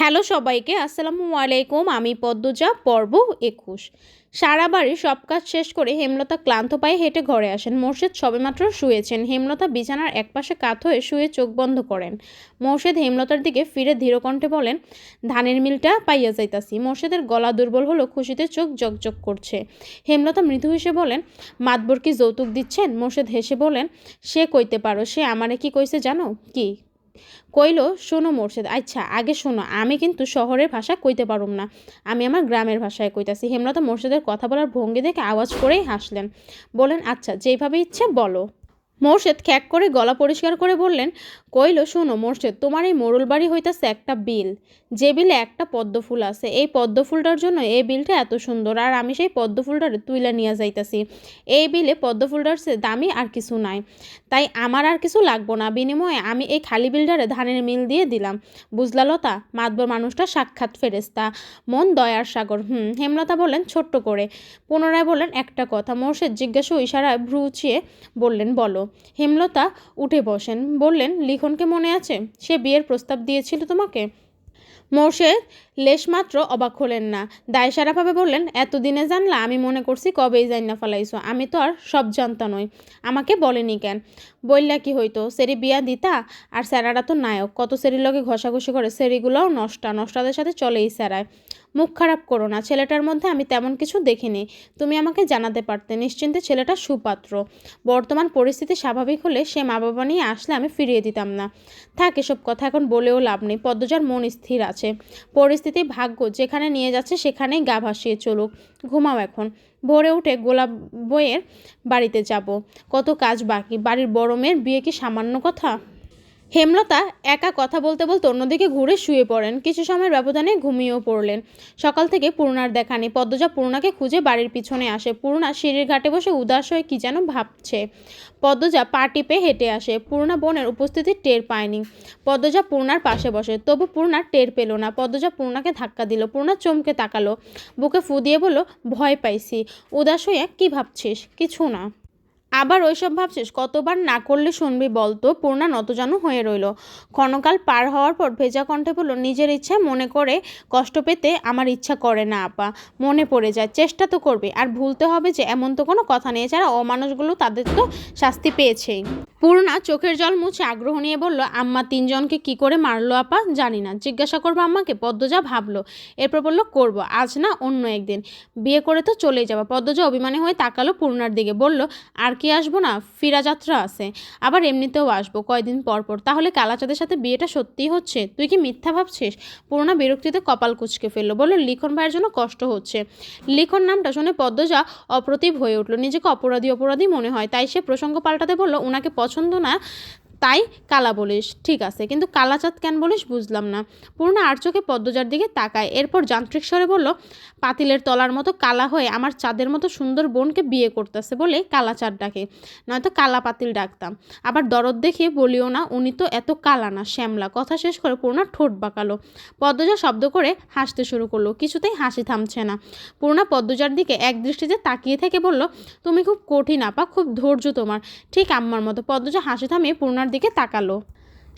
Hello সবাইকে, আসসালামু আলাইকুম। আমি পদ্মজা, পর্ব একুশ। সারা বাড়ির সব কাজ শেষ করে হেমলতা ক্লান্ত পায়ে হেঁটে ঘরে আসেন। মোর্শেদ সবেমাত্র শুয়েছেন। হেমলতা বিছানার একপাশে কাত হয়ে শুয়ে চোখ বন্ধ করেন। মোর্শেদ হেমলতার দিকে ফিরে ধীরকণ্ঠে বলেন, ধানের মিলটা পাইয়া যাইতাছি। মোর্শেদের গলা দুর্বল হলো, খুশিতে চোখ জকজক করছে। হেমলতা মৃদু হেসে বলেন, মাতবর কি যৌতুক দিচ্ছেন? মোর্শেদ হেসে বলেন, সে কইতে পারো, সে আমারে কি কইছে জানো? কি? কইল, শোনো মোর্শেদ আচ্ছা আগে শোনো, আমি কিন্তু শহরের ভাষা কইতে পারুম না। আমি আমার গ্রামের ভাষায় কইতাছি। হেমলতা মোর্শেদের কথা বলার ভঙ্গি দেখে আওয়াজ করেই হাসলেন। বলেন আচ্ছা যেভাবে ইচ্ছে বলো। মোর্শেদ খ্যাক করে গলা পরিষ্কার করে বললেন কইল, শোনো মোর্শেদ, তোমার এই মোড়ল বাড়ি হইতাছে একটা বিল। যে বিলে একটা পদ্ম ফুল আছে, এই পদ্ম ফুলটার জন্য এই বিলটা এত সুন্দর, আর আমি সেই পদ্ম ফুলটার তুইলা নিয়ে যাইতাছি। এই বিলে পদ্ম ফুলটার দামি আর কিছু নাই। তাই আমার আর কিছু লাগবো না। বিনিময়ে আমি এই খালি বিলটারে ধানের মিল দিয়ে দিলাম। বুঝলা লতা? মাতবর মানুষটা সাক্ষাৎ ফেরেস্তা মন দয়ার সাগর, হুম, হেমলতা বললেন, ছোট্ট করে। পুনরায় বললেন একটা কথা। মোর্শেদ জিজ্ঞাসা ইশারায় ভ্রু উঁচিয়ে বললেন, বলো। হেমলতা উঠে বসেন। বললেন লিখনকে মনে আছে? সে বিয়ের প্রস্তাব দিয়েছিল তোমাকে? মোর্শেদ লেশমাত্র অবাক হলেন না। দায়সারাভাবে বললেন, এতদিনে জানলা, আমি মনে করছি কবেই জান না ফেলাইছো। আমি তো আর সব জানতা নই। আমাকে বলেনি কেন? বললা কি হইতো? সেরি বিয়া দিতা? আর স্যারারা তো নায়ক। কত সেরির লগে ঘষাঘষি করে, সেরিগুলোও নষ্টা। নষ্টাদের সাথে চলেই স্যারায়। মুখ খারাপ করো না। ছেলেটার মধ্যে আমি তেমন কিছু দেখিনি। তুমি আমাকে জানাতে পারতে। নিশ্চিন্তে ছেলেটা সুপাত্র। বর্তমান পরিস্থিতি স্বাভাবিক হলে সে মা বাবা নিয়ে আসলে আমি ফিরিয়ে দিতাম না। থাক, এসব কথা এখন বলেও লাভ নেই। পদ্মজার মন স্থির আছে। পরিস্থিতি ভাগ্য যেখানে নিয়ে যাচ্ছে সেখানেই গা ভাসিয়ে চলুক। ঘুমাও এখন। ভোরে উঠে গোলাপ বইয়ের বাড়িতে যাব। কত কাজ বাকি। বাড়ির বড় মেয়ের বিয়ে কি সামান্য কথা? হেমলতা একা কথা বলতে বলতে অন্যদিকে ঘুরে শুয়ে পড়েন। কিছু সময়ের ব্যবধানে ঘুমিয়েও পড়লেন। সকাল থেকে পূর্ণার দেখা নেই। পদ্মজা পূর্ণাকে খুঁজে বাড়ির পিছনে আসে। পূর্ণা সিঁড়ির ঘাটে বসে উদাস হয়ে কী যেন ভাবছে। পদ্মজা পা টিপে হেঁটে আসে। পূর্ণা বোনের উপস্থিতি টের পায়নি। পদ্মজা পূর্ণার পাশে বসে। তবু পূর্ণা টের পেল না। পদ্মজা পূর্ণাকে ধাক্কা দিল। পূর্ণা চমকে তাকালো। বুকে ফু দিয়ে বলল, ভয় পাইছি। উদাস হয়ে কী ভাবছিস? কিছু না। আবার ওইসব ভাবছিস? কতবার না করলে শুনবি বলতো? পূর্ণা নতজানু হয়ে রইল। ক্ষণকাল পার হওয়ার পর ভেজা কণ্ঠে বলল, নিজের ইচ্ছা মনে করে কষ্ট পেতে আমার ইচ্ছা করে না, আপা। মনে পড়ে যায়। চেষ্টা তো করবে। আর ভুলতে হবে যে, এমন তো কোনো কথা নেই। এছাড়া অমানুষগুলো তাদের তো শাস্তি পেয়েছেই। পূর্ণা চোখের জল মুছে আগ্রহ নিয়ে বলল, আম্মা তিনজনকে কি করে মারলো আপা? জানি না। জিজ্ঞাসা করব আম্মাকে। পদ্মজা ভাবলো, এরপর বলল, করব, আজ না অন্য একদিন। বিয়ে করে তো চলেই যাব। পদ্মজা অভিমানী হয়ে তাকালো পূর্ণার দিকে, বলল, আর কি আসব না? ফিরা যাত্রা আছে, আবার এমনিতেও আসব কয়দিন পর পর। তাহলে কালাচাঁদের সাথে বিয়েটা সত্যিই হচ্ছে? তুই কি মিথ্যা ভাবছিস? পূর্ণা বিরক্তিতে কপাল কুচকে ফেলল, বলল, লিখন ভাইয়ের জন্য কষ্ট হচ্ছে। লিখন নামটা শুনে পদ্মজা অপ্রতিভ হয়ে উঠল। নিজেকে অপরাধী অপরাধী মনে হয়। তাই সে প্রসঙ্গ পাল্টাতে বলল ওনাকে পছন্দ না তাই কালা বলিস, ঠিক আছে। কিন্তু কালাচাঁদ কেন বলিস বুঝলাম না। পূর্ণা আর চোখে পদ্মজার দিকে তাকায়। এরপর যান্ত্রিক স্বরে বলল, পাতিলের তলার মতো কালা হয়ে আমার চাঁদের মতো সুন্দর বোনকে বিয়ে করতেছে বলে কালাচাঁদ ডাকে নয়তো কালা পাতিল ডাকতাম। আবার দরদ দেখে বলিও না, উনি তো এত কালা না, শ্যামলা। কথা শেষ করে পূর্ণা ঠোঁট বাঁকালো। পদ্মজা শব্দ করে হাসতে শুরু করল, কিছুতেই হাসি থামছে না। পূর্ণা পদ্মজার দিকে এক দৃষ্টিতে তাকিয়ে থেকে বলল, তুমি খুব কঠিন আপা, খুব ধৈর্য তোমার। ঠিক আম্মার মতো। পদ্মজা হাসি থামিয়ে পূর্ণার দিকে তাকালো।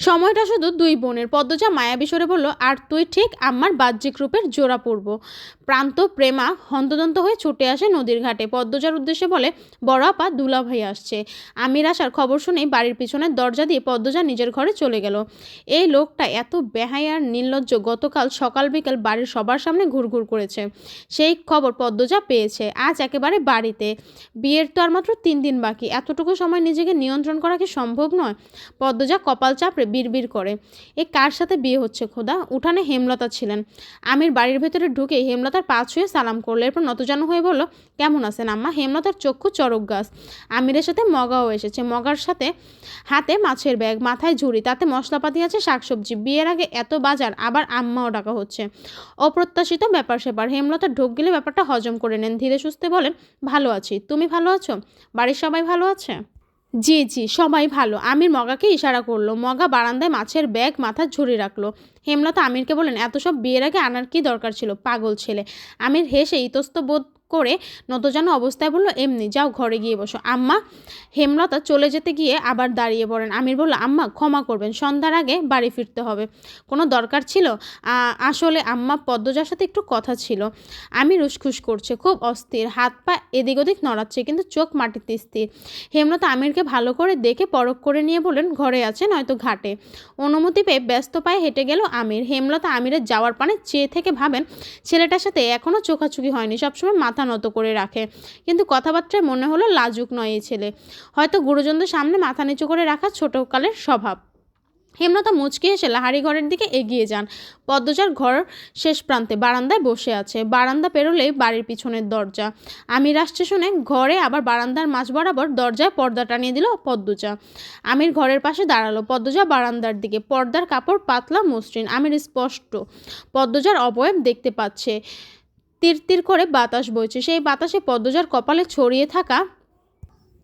সময়টা শুধু দুই বোনের। পদ্মজা মায়াবী স্বরে বলল, আর তুই ঠিক আমার বাহ্যিক রূপের জোড়া পড়ব প্রান্ত প্রেমা হন্তদন্ত হয়ে ছুটে আসে নদীর ঘাটে। পদ্মজার উদ্দেশ্যে বলে, বড় আপা, দুলা ভাই আসছে। আমির আসার খবর শুনেই বাড়ির পিছনের দরজা দিয়ে পদ্মজা নিজের ঘরে চলে গেল। এই লোকটা এত বেহাই আর নির্লজ্জ গতকাল সকাল বিকেল বাড়ির সবার সামনে ঘুরঘুর করেছে। সেই খবর পদ্মজা পেয়েছে আজ একেবারে বাড়িতে। বিয়ের তো আর মাত্র তিন দিন বাকি। এতটুকু সময় নিজেকে নিয়ন্ত্রণ করা কি সম্ভব নয়? পদ্মজা কপাল চাপড়ে বিড়বিড় করে। এ কার সাথে বিয়ে হচ্ছে খোদা? উঠানে হেমলতা ছিলেন। আমির বাড়ির ভেতরে ঢুকে হেমলতার পা ছুঁয়ে সালাম করল। এরপর নতজানু হয়ে বলল, কেমন আছেন আম্মা? হেমলতার চক্ষু চরক গাছ। আমিরের সাথে মগাও এসেছে। মগার সাথে হাতে মাছের ব্যাগ, মাথায় ঝুড়ি, তাতে মশলাপাতি আছে, শাকসবজি। বিয়ের আগে এত বাজার, আবার আম্মাও ডাকা হচ্ছে। অপ্রত্যাশিত ব্যাপার সেপার। হেমলতা ঢোক গেলে ব্যাপারটা হজম করে নেন। ধীরে সুস্থে বলেন ভালো আছি। তুমি ভালো আছো? বাড়ির সবাই ভালো আছে? জি জি, সবাই ভালো। আমির মগাকে ইশারা করল। মগা বারান্দায় মাছের ব্যাগ মাথার ঝুড়ি রাখল। হেমলতা আমিরকে বলেন এত সব বিয়ের আগে আনার কি দরকার ছিল, পাগল ছেলে? আমির হেসে ইতস্ত বোধ করে নতজানো অবস্থায় বলল, এমনি, যাও ঘরে গিয়ে বসো। আম্মা হেমলতা চলে যেতে গিয়ে আবার দাঁড়িয়ে পড়েন। আমির বলল, আম্মা, ক্ষমা করবেন, সন্ধ্যার আগে বাড়ি ফিরতে হবে। কোনো দরকার ছিল? আসলে আম্মা পদ্মজার সাথে একটু কথা ছিল। আমি রুসখুস করছে, খুব অস্থির, হাত পা এদিক ওদিক নড়াচ্ছে, কিন্তু চোখ মাটিতে স্থির। হেমলতা আমিরকে ভালো করে দেখে পরখ করে নিয়ে বললেন, ঘরে আছে, নয়তো ঘাটে। অনুমতি পেয়ে ব্যস্ত পায়ে হেঁটে গেল আমির। হেমলতা আমিরের যাওয়ার পানে চেয়ে থেকে ভাবেন, ছেলেটার সাথে এখনও চোখাচুকি হয়নি, সবসময় মাথা নত করে রাখে। কিন্তু কথাবার্তায় মনে হলো লাজুক নয় এই ছেলে। হয়তো গুরুজনদের সামনে মাথা নিচু করে রাখা ছোটকালের স্বভাব। হেমলতা মুচকি এসে লাহারি ঘরের দিকে এগিয়ে যান। পদ্মজার ঘর শেষ প্রান্তে বারান্দায় বসে আছে। বারান্দা পেরোলেই বাড়ির পিছনের দরজা। আমির আসছে শুনে ঘরে আবার বারান্দার মাঝ বরাবর দরজায় পর্দা টানিয়ে দিল পদ্মজা। আমির ঘরের পাশে দাঁড়াল। পদ্মজা বারান্দার দিকে। পর্দার কাপড় পাতলা মসৃণ। আমির স্পষ্ট। পদ্মজার অবয়ব দেখতে পাচ্ছে। তীর তির করে বাতাস বইছে। সেই বাতাসে পদ্মজার কপালে ছড়িয়ে থাকা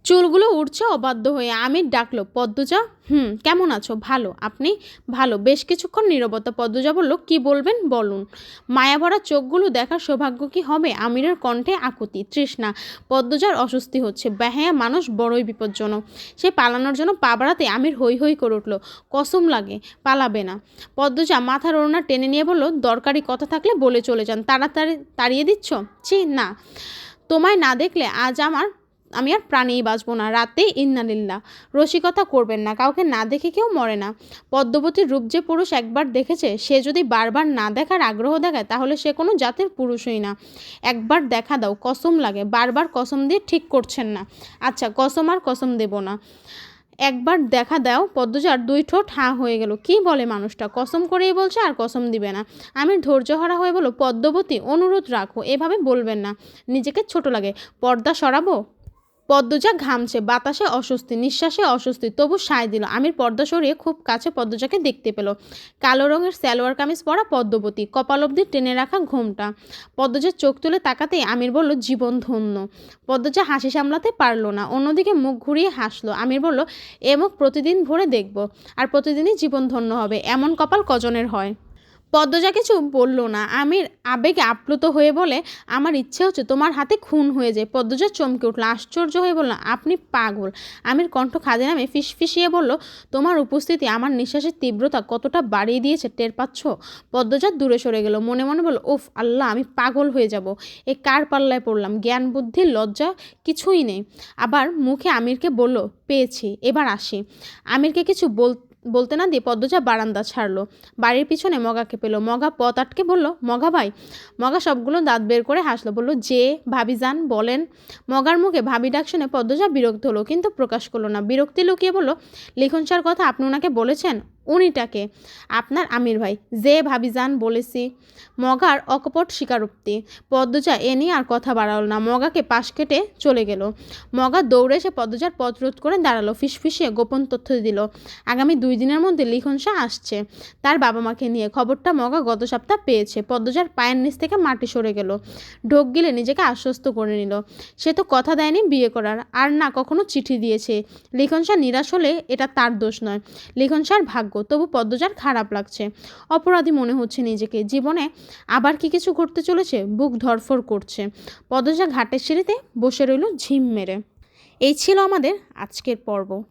চুলগুলো উঠছে অবাধ্য হয়ে। আমির ডাকলো, পদ্মজা হুম, কেমন আছো? ভালো। আপনি? ভালো। বেশ কিছুক্ষণ নীরবতা পদ্মজা বলল কি বলবেন বলুন। মায়াভরা চোখগুলো দেখার সৌভাগ্য কি হবে? আমিরের কণ্ঠে আকুতি। তৃষ্ণা, পদ্মজার অস্বস্তি হচ্ছে। বেহায়া মানুষ বড়ই বিপজ্জনক। সে পালানোর জন্য পা বাড়াতে আমির হই হই করে উঠল। কসম লাগে, পালাবে না। পদ্মজা মাথার ওড়না টেনে নিয়ে বলল, দরকারি কথা থাকলে বলে চলে যান। তাড়াতাড়ি তাড়িয়ে দিচ্ছ? ছি, না। তোমায় না দেখলে আজ আমার আমি আর প্রাণেই বাঁচবো না, রাতে ইন্নালিল্লা রসিকতা করবেন না, কাউকে না দেখে কেউ মরে না। পদ্মবতীর রূপ যে পুরুষ একবার দেখেছে, সে যদি বারবার না দেখার আগ্রহ দেখায়, তাহলে সে কোনো জাতের পুরুষই না। একবার দেখা দাও, কসম লাগে, বারবার কসম দিয়ে ঠিক করছেন না। আচ্ছা কসম আর কসম দেব না। একবার দেখা দাও, পদ্মজার দুই ঠোঁট হাঁ হয়ে গেল। কি বলে মানুষটা? কসম করেই বলছে আর কসম দিবে না। আমি ধৈর্যহারা হয়ে বলো, পদ্মবতী, অনুরোধ রাখো, এভাবে বলবেন না। নিজেকে ছোট লাগে। পর্দা সরাবো? পদ্মজা ঘামছে, বাতাসে অস্বস্তি, নিঃশ্বাসে অস্বস্তি, তবু সায় দিল। আমির পর্দা সরিয়ে খুব কাছে পদ্মজাকে দেখতে পেল। কালো রঙের সালোয়ার কামিজ পরা পদ্মবতী, কপাল অবধি টেনে রাখা ঘোমটা। পদ্মজার চোখ তুলে তাকাতেই আমির বলল, জীবন ধন্য। পদ্মজা হাসি সামলাতে পারল না, অন্যদিকে মুখ ঘুরিয়ে হাসলো। আমির বলল, এ মুখ প্রতিদিন ভরে দেখব, আর প্রতিদিনই জীবন ধন্য হবে, এমন কপাল কজনের হয়? পদ্মজা কিছু বলল না। আমির আবেগে আপ্লুত হয়ে বলে, আমার ইচ্ছে হচ্ছে তোমার হাতে খুন হয়ে যায়। পদ্মজা চমকে উঠল, আশ্চর্য হয়ে বলল, আপনি পাগল। আমির কণ্ঠ খাদে নামে ফিসফিসিয়ে বলল, তোমার উপস্থিতি আমার নিঃশ্বাসের তীব্রতা কতটা বাড়িয়ে দিয়েছে টের পাচ্ছ? পদ্মজা দূরে সরে গেল, মনে মনে বলল, ওফ আল্লাহ, আমি পাগল হয়ে যাব। এ কার পাল্লায় পড়লাম? জ্ঞান, বুদ্ধি, লজ্জা, কিছুই নেই। আবার মুখে আমিরকে বলল, পেয়েছি, এবার আসি। আমিরকে কিছু বল বলতে না দিয়ে পদ্মজা বারান্দা ছাড়লো। বাড়ির পিছনে মগাকে পেল। মগা পথ আটকে বলল, মগা ভাই। মগা সবগুলো দাঁত বের করে হাসলো, বলল, যে ভাবি যান, বলেন। মগার মুখে ভাবি ডাক শুনে পদ্মজা বিরক্ত হলো, কিন্তু প্রকাশ করল না। বিরক্তি লুকিয়ে বলল, লিখন স্যার কথা আপনি ওনাকে বলেছেন? উনিটাকে, আপনার আমির ভাই, যে ভাবি যান বলেছি, মগার অকপট স্বীকারোক্তি। পদ্মজা এ নিয়ে আর কথা বাড়াল না, মগাকে পাশ কেটে চলে গেল। মগা দৌড়ে এসে পদ্মজার পথ রোধ করে দাঁড়াল, ফিসফিসিয়ে গোপন তথ্য দিল, আগামী দুই দিনের মধ্যে লিখন শাহ আসছে। তার বাবা মাকে নিয়ে খবরটা মগা গত সপ্তাহ পেয়েছে। পদ্মজার পায়ের নিচ থেকে মাটি সরে গেল। ঢোক গিলে নিজেকে আশ্বস্ত করে নিল। সে তো কথা দেয়নি বিয়ে করার, আর না কখনো চিঠি দিয়েছে। লিখন শাহ নিরাশ হলে এটা তার দোষ নয়। লিখন শাহর ভাগ্য তবু পদ্মজার খারাপ লাগছে। অপরাধী মনে হচ্ছে নিজেকে। জীবনে আবার কি কিছু ঘটতে চলেছে? বুক ধরফর করছে। পদ্মজা ঘাটের সিঁড়িতে বসে রইল ঝিম মেরে। এই ছিল আমাদের আজকের পর্ব।